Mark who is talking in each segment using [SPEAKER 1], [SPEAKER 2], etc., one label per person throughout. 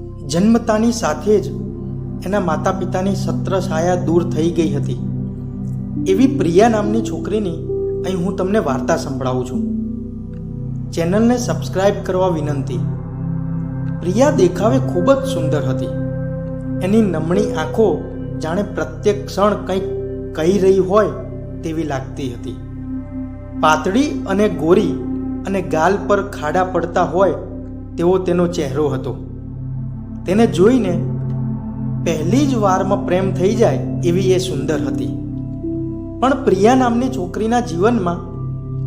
[SPEAKER 1] જન્મતાની સાથે જ એના માતા પિતાની સત્ર છાયા દૂર થઈ ગઈ હતી. એવી પ્રિયા નામની છોકરીની અહીં હું તમને વાર્તા સંભળાવું છું. ચેનલને સબસ્ક્રાઇબ કરવા વિનંતી. પ્રિયા દેખાવે ખૂબ જ સુંદર હતી. એની નમણી આંખો જાણે પ્રત્યેક ક્ષણ કંઈક કહી રહી હોય તેવી લાગતી હતી. પાતળી અને ગોરી અને ગાલ પર ખાડા પડતા હોય તેવો તેનો ચહેરો હતો. તેને જોઈને પહેલી જ વારમાં પ્રેમ થઈ જાય એવી એ સુંદર હતી. પણ પ્રિયા નામની છોકરીના જીવનમાં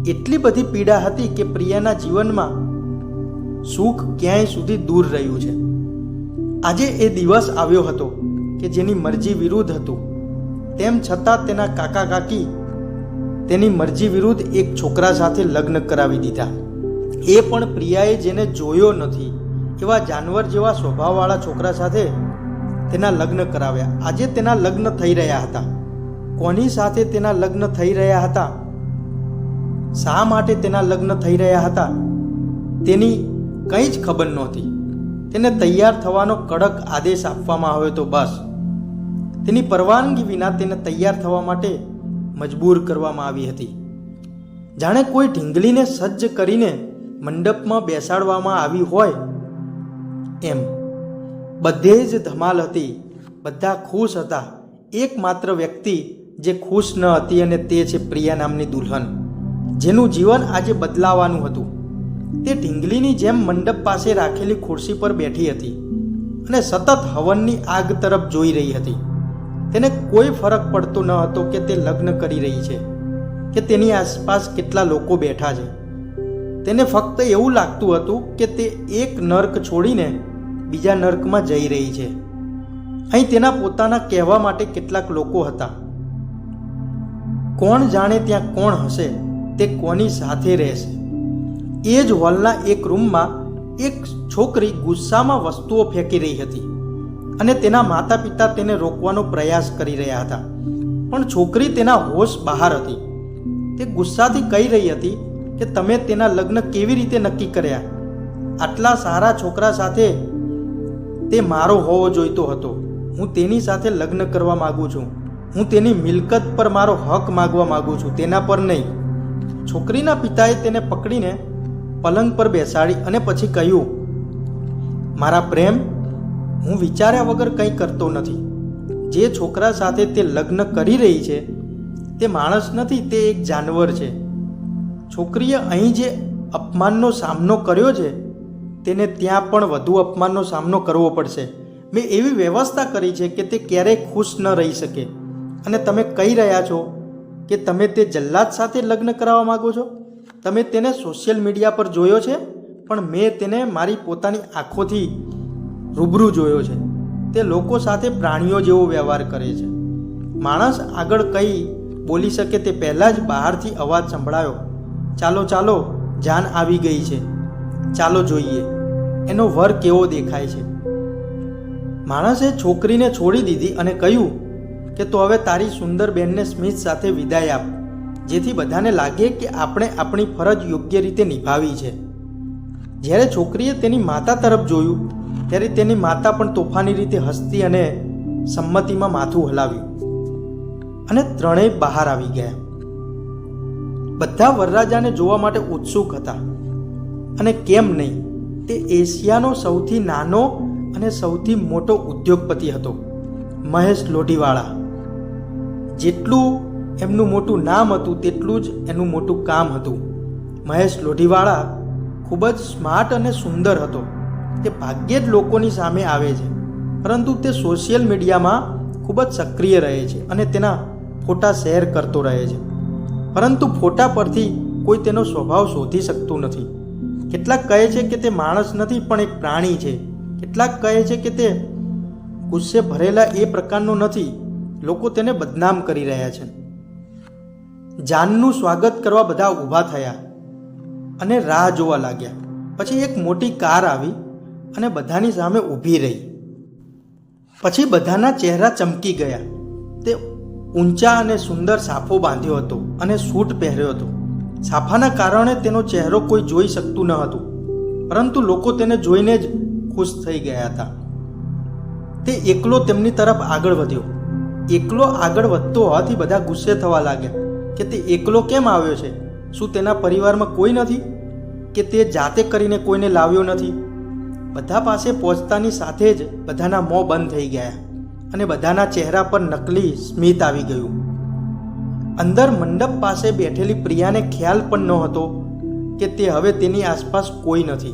[SPEAKER 1] એટલી બધી પીડા હતી કે પ્રિયાના જીવનમાં સુખ ક્યાંય સુધી દૂર રહ્યું છે. આજે એ દિવસ આવ્યો હતો કે જેની મરજી વિરુદ્ધ હતું. તેમ છતાં તેના કાકા કાકી તેની મરજી વિરુદ્ધ એક છોકરા સાથે લગ્ન કરાવી દીધા. એ પણ પ્રિયાએ જેને જોયો નથી એવા જાનવર જેવા સ્વભાવવાળા છોકરા સાથે તેના લગ્ન કરાવ્યા. આજે તેના લગ્ન થઈ રહ્યા હતા. કોની સાથે તેના લગ્ન થઈ રહ્યા હતા? શા માટે તેના લગ્ન થઈ રહ્યા હતા? તેની કંઈ જ ખબર નહોતી. તેને તૈયાર થવાનો કડક આદેશ આપવામાં આવ્યો તો બસ. તેની પરવાનગી વિના તેને તૈયાર થવા માટે મજબૂર કરવામાં આવી હતી. જાણે કોઈ ઢીંગલીને સજ્જ કરીને મંડપમાં બેસાડવામાં આવી હોય એમ. બધે જ ધમાલ હતી. બધા ખુશ હતા. એકમાત્ર વ્યક્તિ જે ખુશ ન હતી અને તે છે પ્રિયા નામની દુલ્હન, જેનું જીવન આજે બદલાવાનું હતું. તે ઢીંગલીની જેમ મંડપ પાસે રાખેલી ખુરશી પર બેઠી હતી અને સતત હવનની આગ તરફ જોઈ રહી હતી. તેને કોઈ ફરક પડતો ન હતો કે તે લગ્ન કરી રહી છે, કે તેની આસપાસ કેટલા લોકો બેઠા છે. તેને ફક્ત એવું લાગતું હતું કે તે એક નર્ક છોડીને બીજા નર્કમાં જઈ રહી છે. અહીં તેના પોતાના કહેવા માટે કેટલાક લોકો હતા. કોણ જાણે ત્યાં કોણ હશે, તે કોની સાથે રહેશે. એ જ હોલના એક રૂમમાં એક છોકરી ગુસ્સામાં વસ્તુઓ ફેંકી રહી હતી અને તેના માતા પિતા તેને રોકવાનો પ્રયાસ કરી રહ્યા હતા. પણ છોકરી તેના હોશ બહાર હતી. તે ગુસ્સાથી કહી રહી હતી કે, તમે તેના લગ્ન કેવી રીતે નક્કી કર્યા? આટલા સારા છોકરા સાથે તે મારો હોવો જોઈતો હતો. હું તેની સાથે લગ્ન કરવા માગું છું. હું તેની મિલકત પર મારો હક માગવા માગું છું. તેના પર નહીં. છોકરીના પિતાએ તેને પકડીને પલંગ પર બેસાડી અને પછી કહ્યું, મારા પ્રેમ, હું વિચાર્યા વગર કંઈ કરતો નથી. જે છોકરા સાથે તે લગ્ન કરી રહી છે, તે માણસ નથી, તે એક જાનવર છે. છોકરીએ અહીં જે અપમાનનો સામનો કર્યો છે તેને ત્યાં પણ વધુ અપમાનનો સામનો કરવો પડશે. મેં એવી વ્યવસ્થા કરી છે કે તે ક્યારેય ખુશ ન રહી શકે. અને તમે કહી રહ્યા છો કે તમે તે જલ્લાદ સાથે લગ્ન કરાવવા માગો છો? તમે તેને સોશિયલ મીડિયા પર જોયો છે? પણ મેં તેને મારી પોતાની આંખોથી રૂબરૂ જોયો છે. તે લોકો સાથે પ્રાણીઓ જેવો વ્યવહાર કરે છે. માણસ આગળ કંઈ બોલી શકે તે પહેલાં જ બહારથી અવાજ સંભળાયો. ચાલો ચાલો, જાન આવી ગઈ છે. ચાલો જોઈએ. એનો વર કેવો દેખાય છે? માણસે છોકરીને છોડી દીધી અને કહ્યું કે તો હવે તારી સુંદર બેનને સ્મિત સાથે વિદાય આપ, જેથી બધાને લાગે કે આપણે આપણી ફરજ યોગ્ય રીતે નિભાવી છે. જ્યારે છોકરીએ તેની માતા તરફ જોયું, ત્યારે તેની માતા પણ તોફાની રીતે હસતી અને સંમતિમાં માથું હલાવ્યું અને ત્રણેય બહાર આવી ગયા. બધા વરરાજાને જોવા માટે ઉત્સુક હતા. અને કેમ નહીં? તે એશિયાનો સૌથી નાનો અને સૌથી મોટો ઉદ્યોગપતિ હતો, મહેશ લોઢીવાળા. જેટલું એમનું મોટું નામ હતું, તેટલું જ એનું મોટું કામ હતું. મહેશ લોઢીવાળા ખૂબ જ સ્માર્ટ અને સુંદર હતો. તે ભાગ્યે જ લોકોની સામે આવે છે, પરંતુ તે સોશિયલ મીડિયામાં ખૂબ જ સક્રિય રહે છે અને તેના ફોટા શેર કરતો રહે છે. પરંતુ ફોટા પરથી કોઈ તેનો સ્વભાવ શોધી શકતું નથી. કેટલાક કહે છે કે તે માણસ નથી, પણ એક પ્રાણી છે. કેટલાક કહે છે કે તે ગુસ્સે ભરેલા એ પ્રકારનો નથી. લોકો તેને બદનામ કરી રહ્યા છે. જાનનું સ્વાગત કરવા બધા ઊભા થયા અને રાહ જોવા લાગ્યા. પછી એક મોટી કાર આવી અને બધાની સામે ઊભી રહી. પછી બધાના ચહેરા ચમકી ગયા. તે ઊંચા અને સુંદર સાફો બાંધ્યો હતો અને સૂટ પહેર્યો હતો. સાફાના કારણે તેનો ચહેરો કોઈ જોઈ શકતું ન હતું, પરંતુ લોકો તેને જોઈને જ ખુશ થઈ ગયા હતા. તે એકલો તેમની તરફ આગળ વધ્યો. એકલો આગળ વધતો હોવાથી બધા ગુસ્સે થવા લાગ્યા કે તે એકલો કેમ આવ્યો છે? શું તેના પરિવારમાં કોઈ નથી? કે તે જાતે કરીને કોઈને લાવ્યો નથી? બધા પાસે પહોંચતાની સાથે જ બધાના મોં બંધ થઈ ગયા અને બધાના ચહેરા પર નકલી સ્મિત આવી ગયું. અંદર મંડપ પાસે બેઠેલી પ્રિયાને ખ્યાલ પણ નહોતો કે તે હવે તેની આસપાસ કોઈ નથી.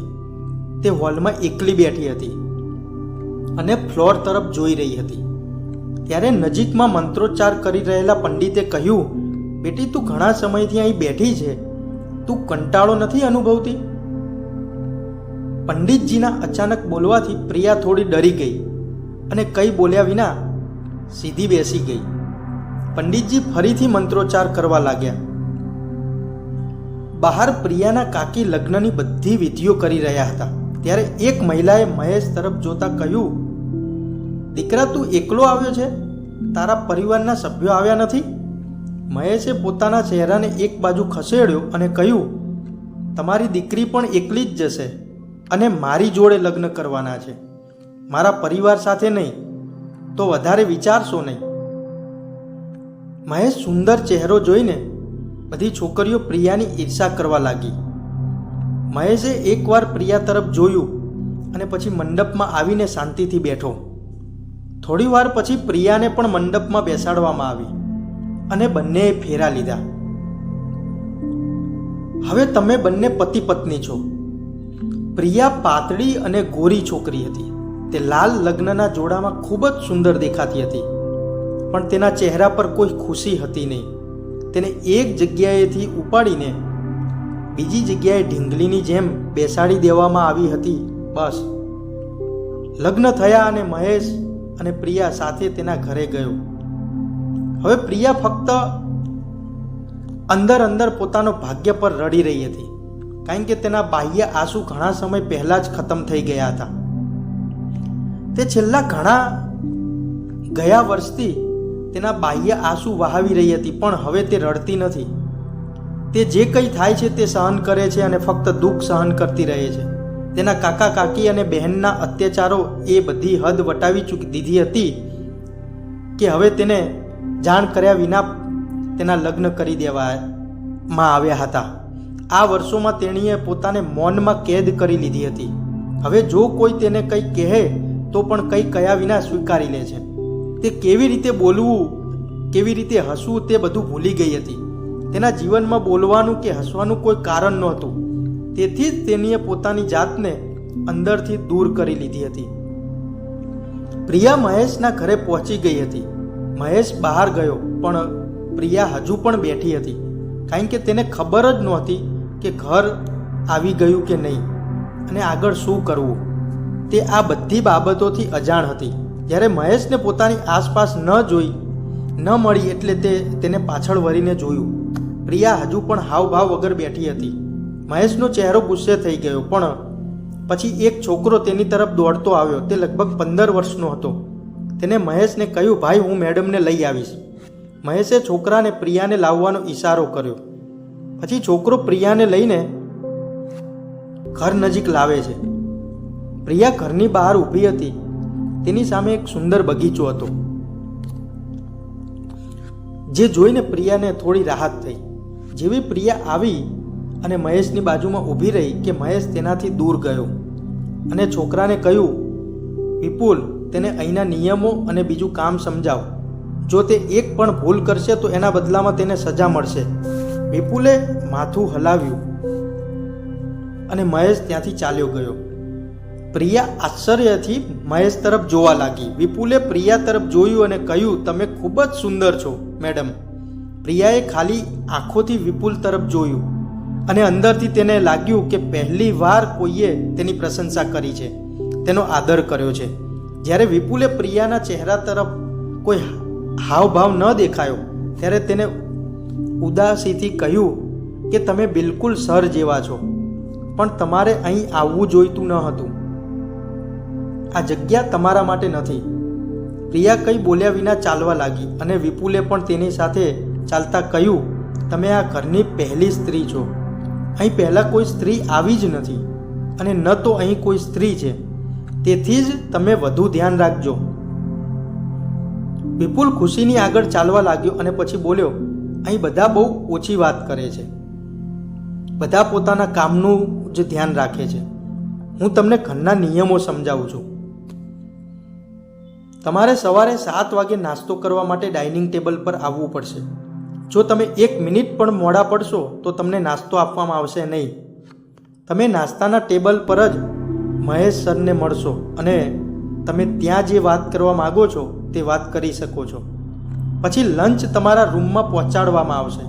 [SPEAKER 1] તે હોલમાં એકલી બેઠી હતી અને ફ્લોર તરફ જોઈ રહી હતી. ત્યારે નજીકમાં મંત્રોચ્ચાર કરી રહેલા પંડિતે કહ્યું, બેટી, તું ઘણા સમયથી અહીં બેઠી છે. તું કંટાળો નથી અનુભવતી? પંડિતજીના અચાનક બોલવાથી પ્રિયા થોડી ડરી ગઈ અને કંઈ બોલ્યા વિના સીધી બેસી ગઈ. પંડિતજી ફરીથી મંત્રોચ્ચાર કરવા લાગ્યા. બહાર પ્રિયાના કાકી લગ્નની બધી વિધિઓ કરી રહ્યા હતા. ત્યારે એક મહિલાએ મહેશ તરફ જોતા કહ્યું, દીકરા, તું એકલો આવ્યો છે? તારા પરિવારના સભ્યો આવ્યા નથી? મહેશે પોતાના ચહેરાને એક બાજુ ખસેડ્યો અને કહ્યું, તમારી દીકરી પણ એકલી જ જશે અને મારી જોડે લગ્ન કરવાના છે. મારા પરિવાર સાથે નહીં, તો વધારે વિચારશો નહીં. મહેશ સુંદર ચહેરો જોઈને બધી છોકરીઓ પ્રિયાની ઈર્ષા કરવા લાગી. મહેશે એકવાર પ્રિયા તરફ જોયું અને પછી મંડપમાં આવીને શાંતિથી બેઠો. થોડી વાર પછી પ્રિયાને પણ મંડપમાં બેસાડવામાં આવી અને બંનેએ ફેરા લીધા. હવે તમે બંને પતિ પત્ની છો. પ્રિયા પાતળી અને ગોરી છોકરી હતી. તે લાલ લગ્નના જોડામાં ખૂબ જ સુંદર દેખાતી હતી. પણ તેના ચહેરા પર કોઈ ખુશી હતી નહીં. તેને એક જગ્યાએથી ઉપાડીને બીજી જગ્યાએ ઢીંગલીની જેમ બેસાડી દેવામાં આવી હતી. બસ. લગ્ન થયા અને મહેશ અને પ્રિયા સાથે તેના ઘરે ગયો. હવે પ્રિયા ફક્ત અંદર અંદર પોતાનો ભાગ્ય પર રડી રહી હતી. કારણ કે તેના બાહ્ય આંસુ ઘણા સમય પહેલા જ ખતમ થઈ ગયા હતા. તે છેલ્લા ઘણા ગયા વર્ષથી તેના બાહ્ય આંસુ વહાવી રહી હતી, પણ હવે તે રડતી નથી. તે જે કંઈ થાય છે તે સહન કરે છે અને ફક્ત દુઃખ સહન કરતી રહે છે. તેના કાકા, કાકી અને બહેનના અત્યાચારો એ બધી હદ વટાવી ચૂકી, દીધી હતી કે હવે તેને જાણ કર્યા વિના તેના લગ્ન કરી દેવામાં આવ્યા હતા. આ વર્ષોમાં તેણીએ પોતાને મૌનમાં કેદ કરી લીધી હતી. હવે જો કોઈ તેને કંઈ કહે, તો પણ કંઈ કયા વિના સ્વીકારી લે છે. તે કેવી રીતે બોલવું, કેવી રીતે હસવું તે બધું ભૂલી ગઈ હતી. તેના જીવનમાં બોલવાનું કે હસવાનું કોઈ કારણ નહોતું. તેથી જ તેણીએ પોતાની જાતને અંદરથી દૂર કરી લીધી હતી. પ્રિયા મહેશના ઘરે પહોંચી ગઈ હતી. મહેશ બહાર ગયો, પણ પ્રિયા હજુ પણ બેઠી હતી. કારણ કે તેને ખબર જ નહોતી કે ઘર આવી ગયું કે નહીં. અને આગળ શું કરવું? તે આ બધી બાબતોથી અજાણ હતી. જ્યારે મહેશને પોતાની આસપાસ ન જોઈ, ન મળી એટલે તે તેને પાછળ વળીને જોયું. પ્રિયા હજુ પણ હાવભાવ વગર બેઠી હતી. મહેશનો ચહેરો ગુસ્સે થઈ ગયો, પણ પછી એક છોકરો તેની તરફ દોડતો આવ્યો. તે લગભગ પંદર વર્ષનો હતો. તેને મહેશને કહ્યું, ભાઈ, હું મેડમને લઈ આવીશ. મહેશે છોકરાને પ્રિયાને લાવવાનો ઈશારો કર્યો. પછી છોકરો પ્રિયાને લઈને ઘર નજીક લાવે છે. પ્રિયા ઘરની બહાર ઊભી હતી. તેની સામે એક સુંદર બગીચો હતો, જે જોઈને પ્રિયાને થોડી રાહત થઈ. જેવી પ્રિયા આવી અને મહેશની બાજુમાં ઊભી રહી કે મહેશ તેનાથી દૂર ગયો અને છોકરાને કહ્યું, વિપુલ, તેને અહીંના નિયમો અને બીજું કામ સમજાવ. જો તે એક પણ ભૂલ કરશે તો એના બદલામાં તેને સજા મળશે. વિપુલે માથું હલાવ્યું અને મહેશ ત્યાંથી ચાલ્યો ગયો. પ્રિયા આશ્ચર્યથી મહેશ તરફ જોવા લાગી. વિપુલે પ્રિયા તરફ જોયું અને કહ્યું, તમે ખૂબ જ સુંદર છો, મેડમ. પ્રિયાએ ખાલી આંખોથી વિપુલ તરફ જોયું અને અંદરથી તેને લાગ્યું કે પહેલી વાર કોઈએ તેની પ્રશંસા કરી છે, તેનો આદર કર્યો છે. જ્યારે વિપુલે પ્રિયાના ચહેરા તરફ કોઈ હાવભાવ ન દેખાયો, ત્યારે તેને ઉદાસીથી કહ્યું કે, તમે બિલકુલ સર જેવા છો, પણ તમારે અહીં આવવું જોઈતું ન હતું. આ જગ્યા તમારા માટે નથી. પ્રિયા કંઈ બોલ્યા વિના ચાલવા લાગી અને વિપુલે પણ તેની સાથે ચાલતા કહ્યું, તમે આ ઘરની પહેલી સ્ત્રી છો. અહીં પહેલાં કોઈ સ્ત્રી આવી જ નથી અને ન તો અહીં કોઈ સ્ત્રી છે. તેથી જ તમે વધુ ધ્યાન રાખજો. વિપુલ ખુશીની આગળ ચાલવા લાગ્યો અને પછી બોલ્યો, અહીં બધા બહુ ઓછી વાત કરે છે. બધા પોતાના કામનું જ ધ્યાન રાખે છે. હું તમને ઘરના નિયમો સમજાવું છું. તમારે સવારે સાત વાગે નાસ્તો કરવા માટે ડાઇનિંગ ટેબલ પર આવવું પડશે. જો તમે એક મિનિટ પણ મોડા પડશો, તો તમને નાસ્તો આપવામાં આવશે નહીં. તમે નાસ્તાના ટેબલ પર જ મહેશ સરને મળશો અને તમે ત્યાં જે વાત કરવા માગો છો, તે વાત કરી શકો છો. પછી લંચ તમારા રૂમમાં પહોંચાડવામાં આવશે.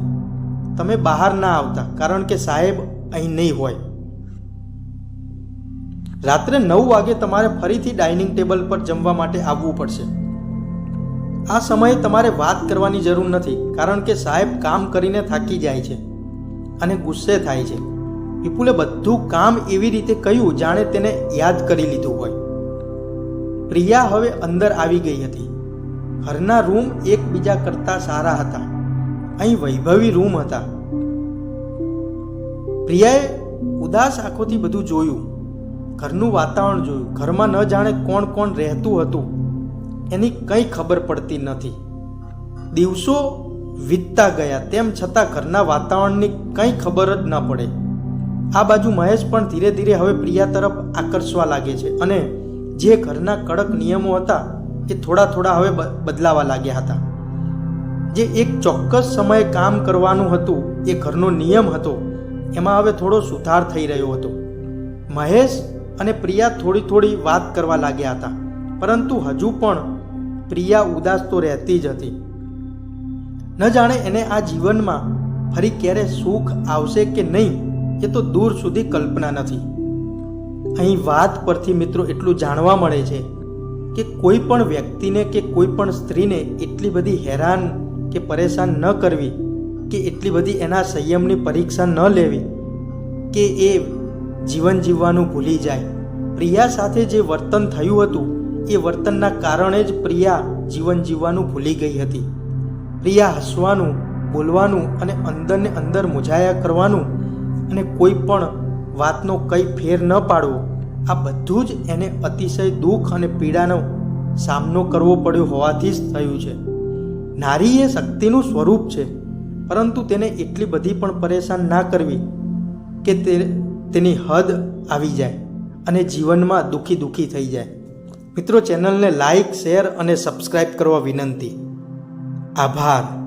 [SPEAKER 1] તમે બહાર ના આવતા, કારણ કે સાહેબ અહીં નહીં હોય. રાત્રે નવ વાગે તમારે ફરીથી ડાઇનિંગ ટેબલ પર જમવા માટે આવવું પડશે. આ સમયે તમારે વાત કરવાની જરૂર નથી, કારણ કે સાહેબ કામ કરીને થાકી જાય છે અને ગુસ્સે થાય છે. વિપુલે બધું કામ એવી રીતે કહ્યું જાણે તેને યાદ કરી લીધું હોય. પ્રિયા હવે અંદર આવી ગઈ હતી. ઘરના રૂમ એકબીજા કરતાં સારા હતા. અહીં વૈભવી રૂમ હતા. પ્રિયાએ ઉદાસ આંખોથી બધું જોયું. ઘરનું વાતાવરણ જોયું. ઘરમાં ન જાણે કોણ કોણ રહેતું હતું. એની કંઈ ખબર પડતી નથી. દિવસો વીતતા ગયા. તેમ છતાં ઘરના વાતાવરણની કંઈ ખબર જ ન પડે. આ બાજુ મહેશ પણ ધીરે ધીરે હવે પ્રિયા તરફ આકર્ષવા લાગે છે અને જે ઘરના કડક નિયમો હતા એ થોડા થોડા હવે બદલાવા લાગ્યા હતા. જે એક ચોક્કસ સમયે કામ કરવાનું હતું, એ ઘરનો નિયમ હતો, એમાં હવે થોડો સુધાર થઈ રહ્યો હતો. મહેશ અને પ્રિયા થોડી થોડી વાત કરવા લાગ્યા હતા. પરંતુ હજુ પણ પ્રિયા ઉદાસ તો રહેતી જ હતી. ન જાણે એને આ જીવનમાં ફરી ક્યારે સુખ આવશે કે નહીં એ તો દૂર સુધી કલ્પના નથી. અહીં વાત પરથી મિત્રો એટલું જાણવા મળે છે કે કોઈ પણ વ્યક્તિને કે કોઈ પણ સ્ત્રીને એટલી બધી હેરાન કે પરેશાન ન કરવી, કે એટલી બધી એના સંયમની પરીક્ષા ન લેવી, કે એ જીવન જીવવાનું ભૂલી જાય. પ્રિયા સાથે જે વર્તન થયું હતું, એ વર્તનના કારણે જ પ્રિયા જીવન જીવવાનું ભૂલી ગઈ હતી. પ્રિયા હસવાનું, બોલવાનું અને અંદરને અંદર મુજાયા કરવાનું અને કોઈ પણ વાતનો કંઈ ફેર ન પાડવો, આ બધું જ એને અતિશય દુઃખ અને પીડાનો સામનો કરવો પડ્યો હોવાથી જ થયું છે. નારી એ શક્તિનું સ્વરૂપ છે, પરંતુ તેને એટલી બધી પણ પરેશાન ના કરવી કે તે તેની હદ આવી જાય અને જીવનમાં દુઃખી દુઃખી થઈ જાય. મિત્રો, ચેનલને લાઈક, શેર અને સબસ્ક્રાઈબ કરવા વિનંતી. આભાર.